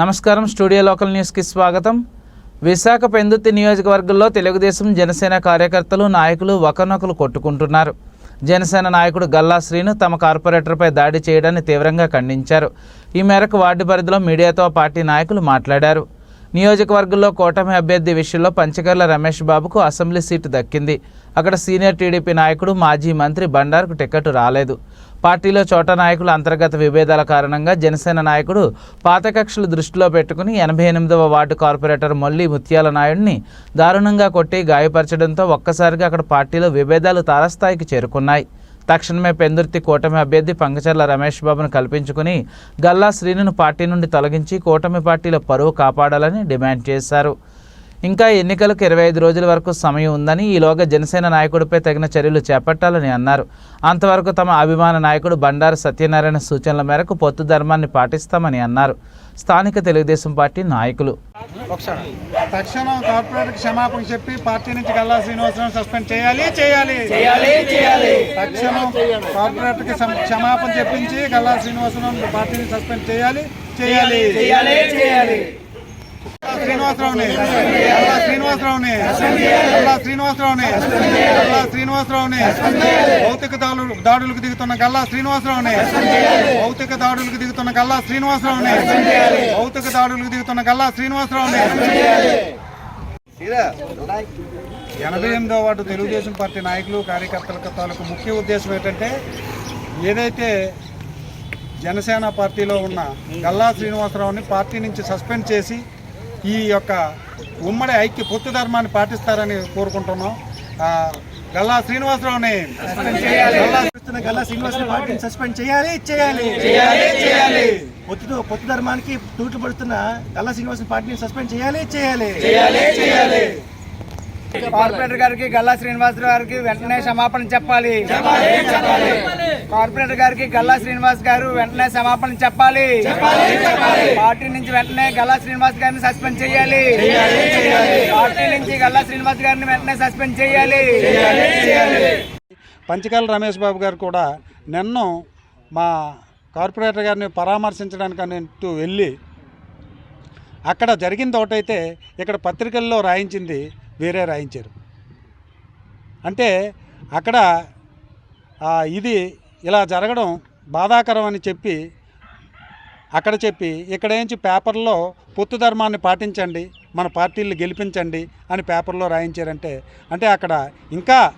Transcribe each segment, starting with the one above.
నమస్కారం studio local న్యూస్కి స్వాగతం. విశాఖ పెందుతి నియోజకవర్గంలో తెలుగుదేశం జనసేన కార్యకర్తలు నాయకులు ఒకనొకరు కొట్టుకుంటున్నారు. జనసేన నాయకుడు గల్లా శ్రీను తమ కార్పొరేటర్పై దాడి చేయడాన్ని తీవ్రంగా ఖండించారు. ఈ మేరకు వార్డు పరిధిలో మీడియాతో పార్టీ నాయకులు మాట్లాడారు. నియోజకవర్గంలో కూటమి అభ్యర్థి విషయంలో పంచకర్ల రమేష్ బాబుకు అసెంబ్లీ సీటు దక్కింది. అక్కడ సీనియర్ టీడీపీ నాయకుడు మాజీ మంత్రి బండారుకు టికెట్ రాలేదు. పార్టీలో చోట నాయకుల అంతర్గత విభేదాల కారణంగా జనసేన నాయకుడు పాత కక్షలు దృష్టిలో పెట్టుకుని ఎనభై ఎనిమిదవ వార్డు కార్పొరేటర్ మొల్లి ముత్యాల నాయుడిని దారుణంగా కొట్టి గాయపరచడంతో ఒక్కసారిగా అక్కడ పార్టీలో విభేదాలు తారస్థాయికి చేరుకున్నాయి. తక్షణమే పెందుర్తి కూటమి అభ్యర్థి పంకచర్ల రమేష్ బాబును కల్పించుకుని గల్లా శ్రీనును పార్టీ నుండి తొలగించి కూటమి పార్టీల పరువు కాపాడాలని డిమాండ్ చేశారు. ఇంకా ఎన్నికలకు ఇరవై ఐదు రోజుల వరకు సమయం ఉందని ఈలోగా జనసేన నాయకుడిపై తగిన చర్యలు చేపట్టాలని అన్నారు. అంతవరకు తమ అభిమాన నాయకుడు బండారు సత్యనారాయణ సూచనల మేరకు పొత్తు ధర్మాన్ని పాటిస్తామని అన్నారు. స్థానిక తెలుగుదేశం పార్టీ నాయకులు. తక్షణం కార్పొరేట్ క్షమాపణ చెప్పి పార్టీ నుంచి గల్లా శ్రీనివాసరావు సస్పెండ్ చేయాలి చేయాలి. తక్షణం కార్పొరేట్కి సం- క్షమాపణ చెప్పించి గల్లా శ్రీనివాసరావు పార్టీ నుంచి సస్పెండ్ చేయాలి చేయాలి. గల్లా శ్రీనివాసరావుని. గల్లా శ్రీనివాసరావుని. గల్లా శ్రీనివాసరావుని. గల్లా శ్రీనివాసరావుని. భౌతిక దాడులు దాడులకు దిగుతున్న గల్లా శ్రీనివాసరావుని. భౌతిక దాడులకు దిగుతున్న గల్లా శ్రీనివాసరావుని. భౌతిక దాడులకు దిగుతున్న గల్లా శ్రీనివాసరావుని. ఎనభై ఎనిమిదో వార్డు తెలుగుదేశం పార్టీ నాయకులు కార్యకర్తల తాలూకు ముఖ్య ఉద్దేశం ఏంటంటే ఏదైతే జనసేన పార్టీలో ఉన్న గల్లా శ్రీనివాసరావుని పార్టీ నుంచి సస్పెండ్ చేసి ఈ యొక్క ఉమ్మడి ఐక్య పొత్తు ధర్మాన్ని పాటిస్తారని కోరుకుంటున్నాం. ఆ, గల్లా శ్రీనివాసరావుని గల్లా పార్టీని సస్పెండ్ చేయాలి చేయాలి. చేయాలి చేయాలి. పొత్తు పొత్తు ధర్మానికి తూట్లు పడుతున్న గల్లా శ్రీనివాస పార్టీని సస్పెండ్ చేయాలి చేయాలి. కార్పొరేటర్ గారికి గల్లా శ్రీనివాసరావు గారికి వెంటనే క్షమాపణ చెప్పాలి. కార్పొరేటర్ గారికి గల్లా శ్రీనివాస్ గారు వెంటనే క్షమాపణ చెప్పాలి. పార్టీ నుంచి వెంటనే గల్లా శ్రీనివాస్ గారిని సస్పెండ్ చేయాలి. పార్టీ నుంచి గల్లా శ్రీనివాస్ గారిని వెంటనే సస్పెండ్ చేయాలి. పంచకాల రమేష్ బాబు గారు కూడా నిన్న మా కార్పొరేటర్ గారిని పరామర్శించడానికి అంటూ వెళ్ళి అక్కడ జరిగింది ఒకటైతే ఇక్కడ పత్రికల్లో రాయించింది వేరే రాయించారు. అంటే అక్కడ ఆ, ఇది ఇలా జరగడం బాధాకరం అని చెప్పి అక్కడ చెప్పి ఇక్కడ పేపర్లో పొత్తు ధర్మాన్ని పాటించండి మన పార్టీలు గెలిపించండి అని పేపర్లో రాయించారంటే అంటే అక్కడ ఇంకా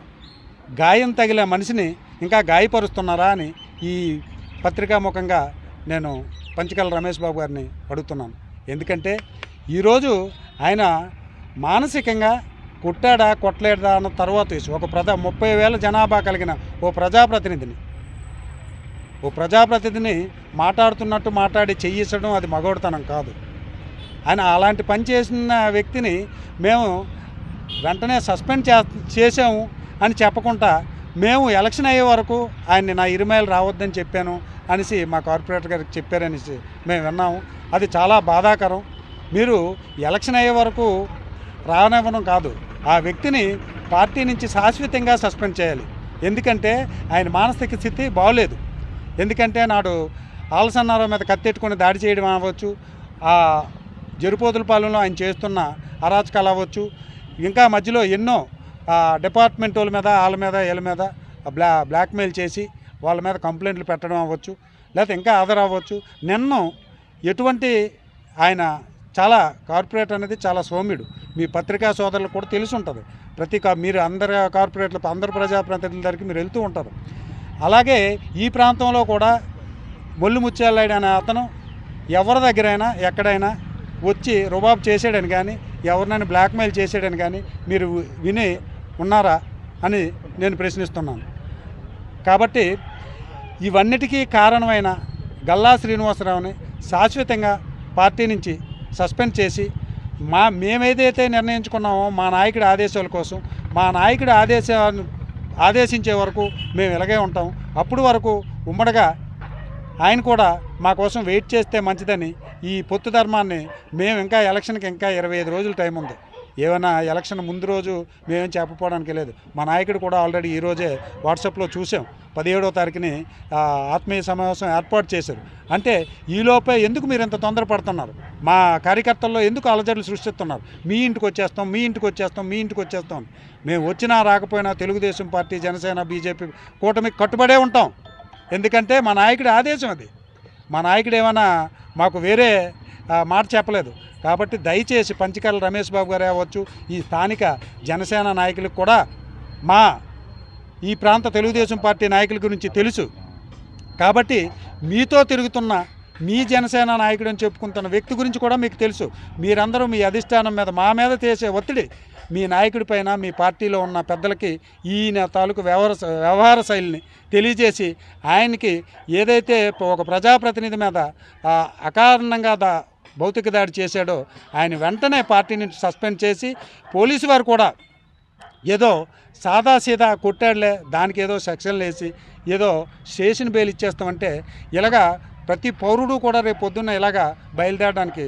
గాయం తగిలే మనిషిని ఇంకా గాయపరుస్తున్నారా అని ఈ పత్రికాముఖంగా నేను పంచకల రమేష్ బాబు గారిని అడుగుతున్నాను. ఎందుకంటే ఈరోజు ఆయన మానసికంగా కొట్టాడా కొట్టలేడా అన్న తర్వాత ఒక ప్రజా ముప్పై వేల జనాభా కలిగిన ఓ ప్రజాప్రతినిధిని ఓ ప్రజాప్రతినిధిని మాట్లాడుతున్నట్టు మాట్లాడి చెయ్యించడం అది మగోడతనం కాదు. ఆయన అలాంటి పని చేసిన వ్యక్తిని మేము వెంటనే సస్పెండ్ చే చేసాము అని చెప్పకుండా మేము ఎలక్షన్ అయ్యే వరకు ఆయన్ని నా ఇరుమైలు రావద్దని చెప్పాను అనేసి మా కార్పొరేటర్ గారికి చెప్పారనేసి మేము విన్నాము. అది చాలా బాధాకరం. మీరు ఎలక్షన్ అయ్యే వరకు రానివ్వడం కాదు. ఆ వ్యక్తిని పార్టీ నుంచి శాశ్వతంగా సస్పెండ్ చేయాలి. ఎందుకంటే ఆయన మానసిక స్థితి బాగోలేదు. ఎందుకంటే నాడు ఆలసన్నారం మీద కత్తెట్టుకుని దాడి చేయడం అవ్వచ్చు ఆ జరుపోతుల ఆయన చేస్తున్న అరాచకాలు అవ్వచ్చు ఇంకా మధ్యలో ఎన్నో డిపార్ట్మెంట్ వాళ్ళ మీద వాళ్ళ మీద వీళ్ళ మీద బ్లా బ్లాక్మెయిల్ చేసి వాళ్ళ మీద కంప్లైంట్లు పెట్టడం అవ్వచ్చు లేకపోతే ఇంకా అదర్ అవ్వచ్చు. నిన్న ఎటువంటి ఆయన చాలా కార్పొరేట్ అనేది చాలా సౌమ్యుడు. మీ పత్రికా సోదరులకు కూడా తెలిసి ఉంటుంది. ప్రతి మీరు అందరు కార్పొరేట్లు అందరు ప్రజాప్రతినిధుల దగ్గరికి మీరు వెళ్తూ ఉంటారు. అలాగే ఈ ప్రాంతంలో కూడా మొల్లు ముత్యాలనాయుడు అనే అతను. ఎవరి దగ్గరైనా ఎక్కడైనా వచ్చి రుబాబ్ చేసాడని కానీ ఎవరినైనా బ్లాక్మెయిల్ చేసాడని కానీ మీరు విని ఉన్నారా అని నేను ప్రశ్నిస్తున్నాను. కాబట్టి ఇవన్నిటికీ కారణమైన గల్లా శ్రీనివాసరావుని శాశ్వతంగా పార్టీ నుంచి సస్పెండ్ చేసి మా మేమేదైతే నిర్ణయించుకున్నామో మా నాయకుడి ఆదేశాల కోసం మా నాయకుడి ఆదేశాన్ని ఆదేశించే వరకు మేము ఇలాగే ఉంటాం. అప్పుడు వరకు ఉమ్మడిగా ఆయన కూడా మా కోసం వెయిట్ చేస్తే మంచిదని ఈ పొత్తు ధర్మాన్ని మేము ఇంకా ఎలక్షన్కి ఇంకా ఇరవై ఐదు రోజులు టైం ఉంది. ఏమైనా ఎలక్షన్ ముందు రోజు మేమేం చెప్పపోవడానికి లేదు. మా నాయకుడు కూడా ఆల్రెడీ ఈరోజే వాట్సాప్లో చూసాం. పదిహేడో తారీఖుని ఆత్మీయ సమావేశం ఏర్పాటు చేశారు. అంటే ఈలోపే ఎందుకు మీరు ఇంత తొందరపడుతున్నారు? మా కార్యకర్తల్లో ఎందుకు అలజడులు సృష్టిస్తున్నారు? మీ ఇంటికి వచ్చేస్తాం మీ ఇంటికి వచ్చేస్తాం మీ ఇంటికి వచ్చేస్తాం మేము వచ్చినా రాకపోయినా తెలుగుదేశం పార్టీ జనసేన బీజేపీ కూటమికి కట్టుబడే ఉంటాం. ఎందుకంటే మా నాయకుడి ఆదేశం అది. మా నాయకుడు ఏమైనా మాకు వేరే మాట చెప్పలేదు. కాబట్టి దయచేసి పంచకర్ల రమేష్ బాబు గారు అవ్వచ్చు ఈ స్థానిక జనసేన నాయకులకు కూడా మా ఈ ప్రాంత తెలుగుదేశం పార్టీ నాయకుల గురించి తెలుసు. కాబట్టి మీతో తిరుగుతున్న మీ జనసేన నాయకుడు అని చెప్పుకుంటున్న వ్యక్తి గురించి కూడా మీకు తెలుసు. మీరందరూ మీ అధిష్టానం మీద మా మీద చేసే ఒత్తిడి మీ నాయకుడి పైన మీ పార్టీలో ఉన్న పెద్దలకి ఈయన తాలూకు వ్యవహార వ్యవహార శైలిని తెలియజేసి ఆయనకి ఏదైతే ఒక ప్రజాప్రతినిధి మీద అకారణంగా దా భౌతిక దాడి చేశాడో ఆయన వెంటనే పార్టీ నుంచి సస్పెండ్ చేసి పోలీసు వారు కూడా ఏదో సాదా సీదా కొట్టాడులే దానికి ఏదో సెక్షన్లు వేసి ఏదో స్టేషన్ బెయిల్ ఇచ్చేస్తామంటే ఇలాగా ప్రతి పౌరుడు కూడా రేపు పొద్దున్న ఇలాగా బయలుదేరడానికి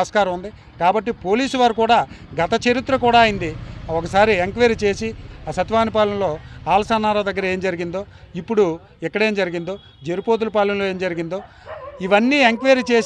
ఆస్కారం ఉంది. కాబట్టి పోలీసు వారు కూడా గత చరిత్ర కూడా అయింది. ఒకసారి ఎంక్వైరీ చేసి ఆ సత్వానిపాలెంలో ఆల్సన్నారా దగ్గర ఏం జరిగిందో ఇప్పుడు ఎక్కడేం జరిగిందో జరుపోతులపాలెంలో ఏం జరిగిందో ఇవన్నీ ఎంక్వైరీ చేసి